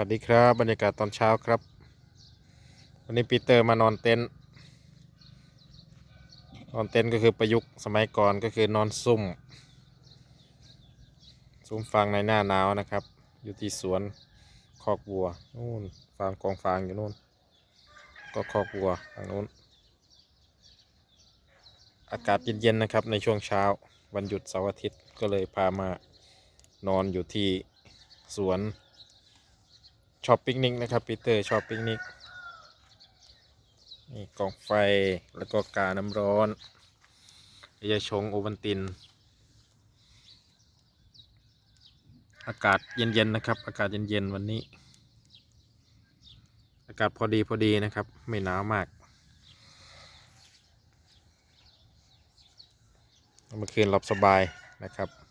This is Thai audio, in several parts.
วัสดีครับบรรยากาศตอนเช้าครับวันนี้ปีเตอร์มานอนเต็นท์นอนเต็นท์ก็คือประยุกต์สมัยก่อนก็คือนอนซุ่ม ซุ่มฟางในหน้าหนาวนะครับ อยู่ที่สวนคอกวัวนู่นฟางกองฟางอยู่นู่น ก็คอกวัวทางนู้น อากาศเย็นๆนะครับในช่วงเช้าวันหยุดเสาร์อาทิตย์ก็เลยพามานอนอยู่ที่สวน ชอบปิกนิกนะครับปีเตอร์ชอบปิกนิกนี่กองไฟแล้วก็กาน้ำร้อนยาชงโอวัลติน อากาศเย็นๆนะครับ อากาศเย็นๆวันนี้ อากาศพอดีพอดีนะครับ ไม่หนาวมากเมื่อคืนหลับสบายนะครับ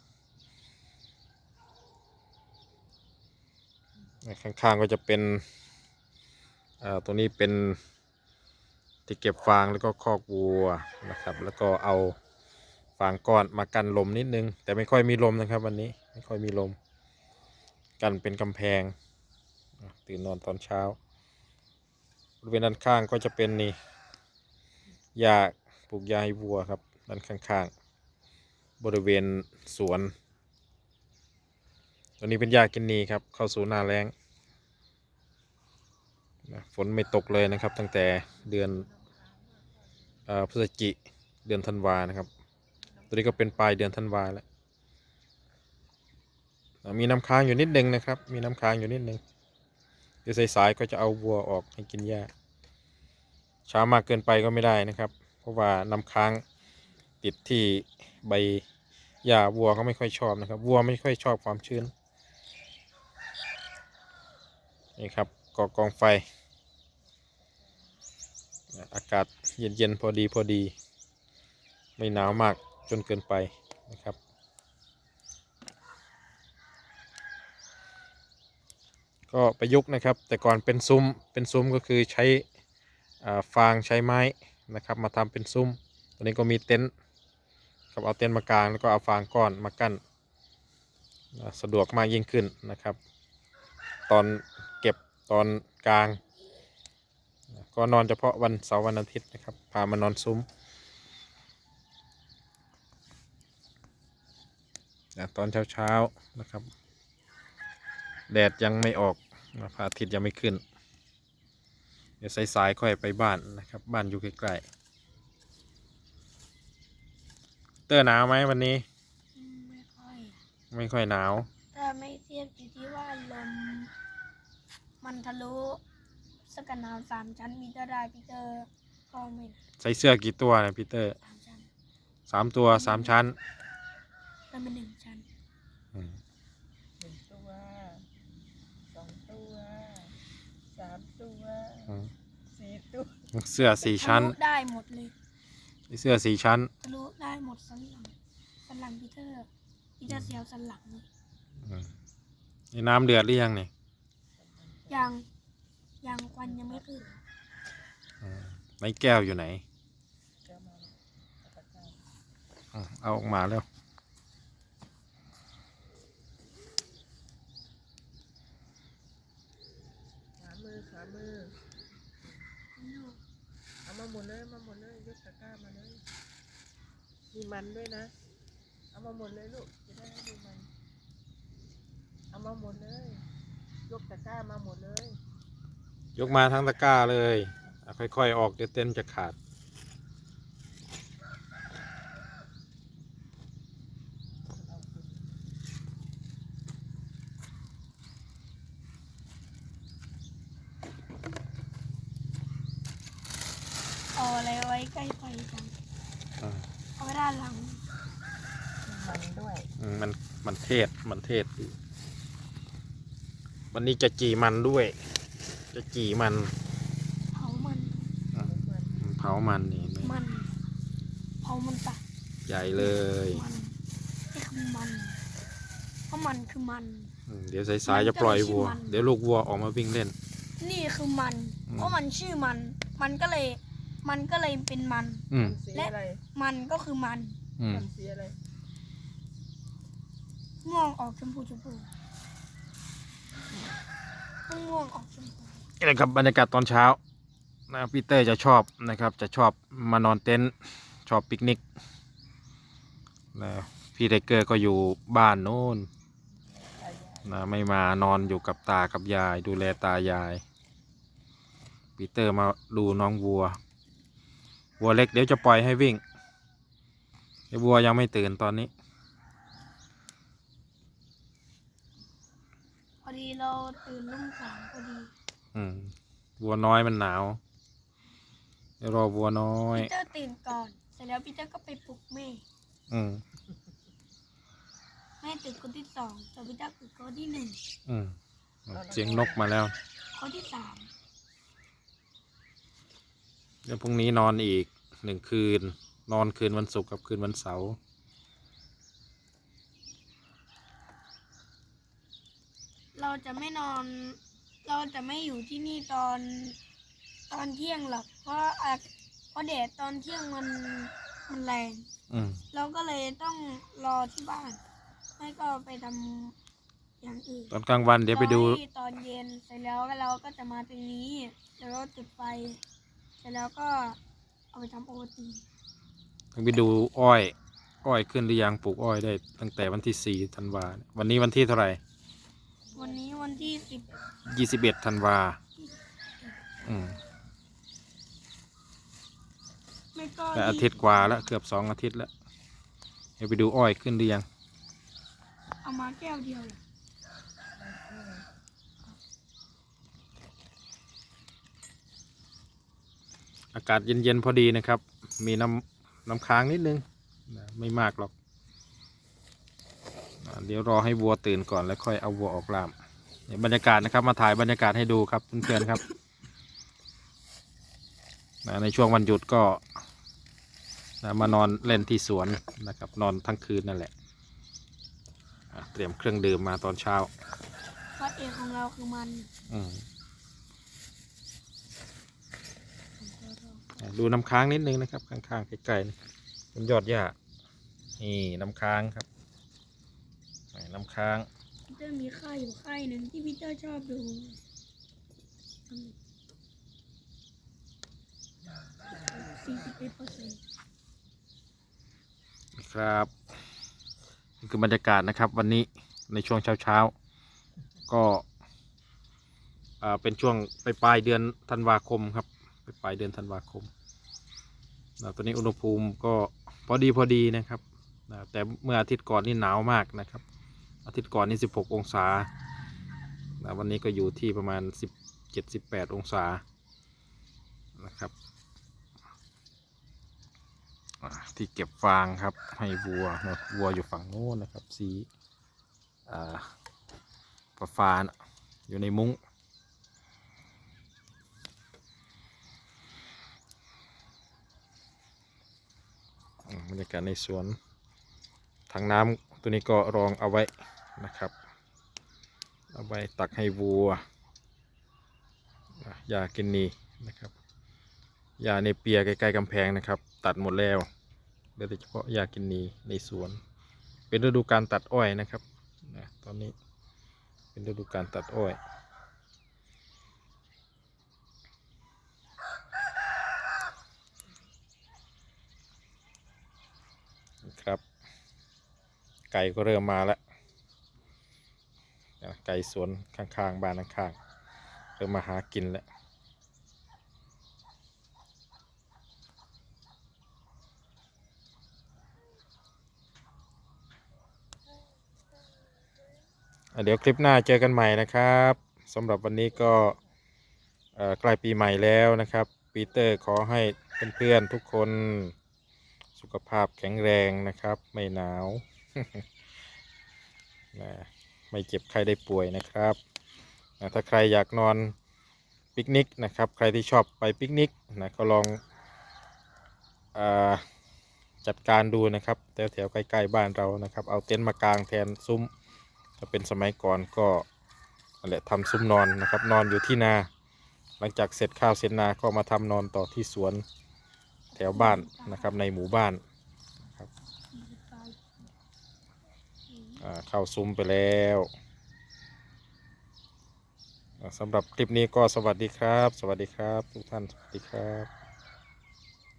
ข้างๆก็จะเป็นตรงนี้เป็นที่เก็บฟางแล้วก็คอกวัวนะครับ แล้วก็เอาฟางก้อนมากันลมนิดนึง แต่ไม่ค่อยมีลมนะครับ วันนี้ไม่ค่อยมีลม กันเป็นกำแพง ตื่นนอนตอนเช้าบริเวณด้านข้างก็จะเป็นนี่หญ้าปลูกหญ้าให้วัวครับด้านข้างๆ บริเวณสวน ตอนนี้เป็นหญ้ากินนีครับ เข้าสู่หน้าแล้งฝนไม่ตกเลยนะครับ ตั้งแต่เดือนอพฤศจิเดือนธันวานะครับตอนนี้ก็เป็นปลายเดือนธันวาแล้วมีน้ำค้างอยู่นิดนึงนะครับ มีน้ำค้างอยู่นิดนึงเดี๋ยวสายๆก็จะเอาวัวออกให้กินหญ้าช้ามากเกินไปก็ไม่ได้นะครับ เพราะว่าน้ำค้างติดที่ใบหญ้าวัวเขาไม่ค่อยชอบนะครับ วัวไม่ค่อยชอบความชื้น นี่ครับก่อกองไฟ อากาศเย็นๆพอดีพอดี ไม่หนาวมากจนเกินไปนะครับ ก็ประยุกต์นะครับ แต่ก่อนเป็นซุ้มเป็นซุ้มก็คือใช้ฟางใช้ไม้นะครับ มาทำเป็นซุ้มตอนนี้ก็มีเต็นท์ครับเอาเต็นท์มากางแล้วก็เอาฟางก้อนมากั้นสะดวกมากยิ่งขึ้นนะครับ ตอน ตอนกลาง ก็นอนเฉพาะวันเสาร์วันอาทิตย์นะครับ พามานอนซุ้มอะตอนเช้าๆนะครับ แดดยังไม่ออกนะพระอาทิตย์ยังไม่ขึ้น เดี๋ยวสายๆค่อยไปบ้านนะครับ บ้านอยู่ใกล้ๆเตอร์หนาวไหมวันนี้อืมไม่ค่อย ไม่ค่อยหนาวถ้าไม่เทียบอยู่ที่ว่าลม มันทะลุสกันหนาวสามชั้นมีเตอร์ได้พีเตอร์ก็ไม่หนาวใส่เสื้อกี่ตัวนะพีเตอร์สามชั้นสามตัวสามชั้นแล้วเป็นหนึ่งชั้นอืมหนึ่งตัวสองตัวสามตัวอืมสี่ตัวเสื้อสี่ชั้น ทะลุได้หมดเลยเสื้อสี่ชั้น ทะลุได้หมดสันหลังสันหลังพีเตอร์พีเตอร์เสียวสันหลังเลยอืมนี่น้ำเดือดหรือยังเนี่ยยัง ยังควันยังไม่ขึ้นอืมไม้แก้วอยู่ไหนก็มาเอาตะกร้าอืมเอาออกมาแล้วขามือขามือเอามาหมดเลยมาหมดเลยยกตะกร้ามาเลย มีมันด้วยนะ เอามาหมดเลยลูกจะได้ให้ดูมัน เอามาหมดเลย ยกตะกร้ามาหมดเลย ยกมาทั้งตะกร้าเลยอะค่อยๆ ออกเดี๋ยวเต้นจะขาดเอาขึ้นเอาอะไรไว้ใกล้ไฟจังอ่าเอาไว้ด้านหลัง มันด้วย อืมมันมันเทศมันเทศดีวันนี้จะจีมันด้วย จะจีมัน เผามันอะเหมือนเผามันนี่เห็นไหมมันเผามันตัดใหญ่เลยมันนี่คือมันเพราะมันคือมัน อืมเดี๋ยวสายๆจะปล่อยวัว เดี๋ยวลูกวัวออกมาวิ่งเล่น นี่คือมัน อืม เพราะมันชื่อมัน มันก็เลย มันก็เลยเป็นมัน อืมมันสีอะไรมันก็คือมันอืมมันสีอะไรม่วงออกชมพูชมพูม่วงออกชมพู นี่แหละครับบรรยากาศตอนเช้านะพีเตอร์จะชอบนะครับ จะชอบมานอนเต็นท์ชอบปิกนิกนะพี่ไทเกอร์ก็อยู่บ้านโน้นนะไม่มานอนอยู่กับตากับยาย ดูแลตายายปีเตอร์มาดูน้องวัว วัวเล็กเดี๋ยวจะปล่อยให้วิ่งไอ้วัวยังไม่ตื่นตอนนี้ พอดีเราตื่นรุ่งสางพอดี อืมวัวน้อยมันหนาวเดี๋ยวรอวัวน้อยพีเตอร์ตื่นก่อน เสร็จแล้วพีเตอร์ก็ไปปลุกแม่ อืมแม่ตื่นคนที่สองแต่พีเตอร์ตื่นคนที่หนึ่ง อืมเสียงนกมาแล้ว คนที่สามเดี๋ยวพรุ่งนี้นอนอีกหนึ่งคืน นอนคืนวันศุกร์กับคืนวันเสาร์เราจะไม่นอน เราจะไม่อยู่ที่นี่ตอนตอนเที่ยงหรอกเพราะอาเพราะแดดตอนเที่ยงมันมันแรง อืม เราก็เลยต้องรอที่บ้าน ไม่ก็ไปทำอย่างอื่นตอนกลางวันเดี๋ยวไปดู รอให้ตอนเย็นเสร็จแล้วก็เราก็จะมาตรงนี้แล้วก็จุดไฟเสร็จแล้วก็เอาไปทำโอตีไปดูอ้อย อ้อยขึ้นหรือยังปลูกอ้อยได้ ตั้งแต่วันที่สี่ธันวาเนี่ยวันนี้วันที่เท่าไหร่ วันนี้วันที่สิบยี่สิบเอ็ดธันวาอืมไม่ก็แต่อาทิตย์กว่าแล้วเกือบสองอาทิตย์แล้วเดี๋ยวไปดูอ้อยขึ้นหรือยัง เอามาแก้วเดียวเลยอากาศเย็นๆพอดีนะครับ มีน้ำน้ำค้างนิดนึงนะไม่มากหรอกอ่า เดี๋ยวรอให้วัวตื่นก่อนแล้วค่อยเอาวัวออกล่ามเนี่ยบรรยากาศนะครับมาถ่ายบรรยากาศให้ดูครับเพื่อนๆครับนะในช่วงวันหยุดก็นะมานอนเล่นที่สวนนะครับนอนทั้งคืนนั่นแหละอะเตรียมเครื่องดื่มมาตอนเช้าพระเอกของเราคือมันอืมดูน้ำค้างนิดนึงนะครับ ข้างๆใกล้ๆนี่บนยอดหญ้านี่น้ำค้างครับ นี่น้ำค้างพีเตอร์มีค่ายอยู่ค่ายหนึ่งที่พีเตอร์ชอบดูสี่สิบเอ็ดเปอร์เซ็นต์ครับนี่คือบรรยากาศนะครับ วันนี้ในช่วงเช้าๆ ก็อ่าเป็นช่วงไปปลายๆเดือนธันวาคมครับไปปลายเดือนธันวาคมนะตอนนี้อุณหภูมิก็พอดีพอดีนะครับนะแต่เมื่ออาทิตย์ก่อนนี่หนาวมากนะครับ อาทิตย์ก่อนนี่16 องศา วันนี้ก็อยู่ที่ประมาณ 17 18 องศา นะครับ ที่เก็บฟางครับ ให้วัวนะวัวอยู่ฝั่งโน้นนะครับ สีอ่าฟานอยู่ในมุ้งอืมบรรยากาศในสวนถังน้ำตัวนี้ก็รองเอาไว้ นะครับ เอาไว้ตักให้วัวยากินนีนะครับยาในเปียใกล้ๆกำแพงนะครับ ตัดหมดแล้วเหลือแต่เฉพาะยากินนีในสวน เป็นฤดูการตัดอ้อยนะครับนะตอนนี้เป็นฤดูการตัดอ้อยครับ ไก่ก็เริ่มมาแล้ว ไก่สวนข้างๆบ้านข้างๆเริ่มมาหากินแล้วเดี๋ยวคลิปหน้าเจอกันใหม่นะครับสำหรับวันนี้ก็ใกล้ปีใหม่แล้วนะครับ ปีเตอร์ขอให้เพื่อนๆทุกคนสุขภาพแข็งแรงนะครับ ไม่หนาวนะ ไม่เจ็บใครได้ป่วยนะครับนะถ้าใครอยากนอนปิกนิกนะครับ ใครที่ชอบไปปิกนิกนะก็ลองอจัดการดูนะครับแถวๆใกล้ๆบ้านเรานะครับ เอาเต็นท์มากางแทนซุ้มถ้าเป็นสมัยก่อนก็นั่นแหละทำซุ้มนอนนะครับ นอนอยู่ที่นาหลังจากเสร็จข้าวเสร็จนาก็มาทำนอนต่อที่สวนแถวบ้านนะครับในหมู่บ้านอ่า เข้าซุ้มไปแล้วสำหรับคลิปนี้ก็สวัสดีครับ สวัสดีครับ ทุกท่าน สวัสดีครับ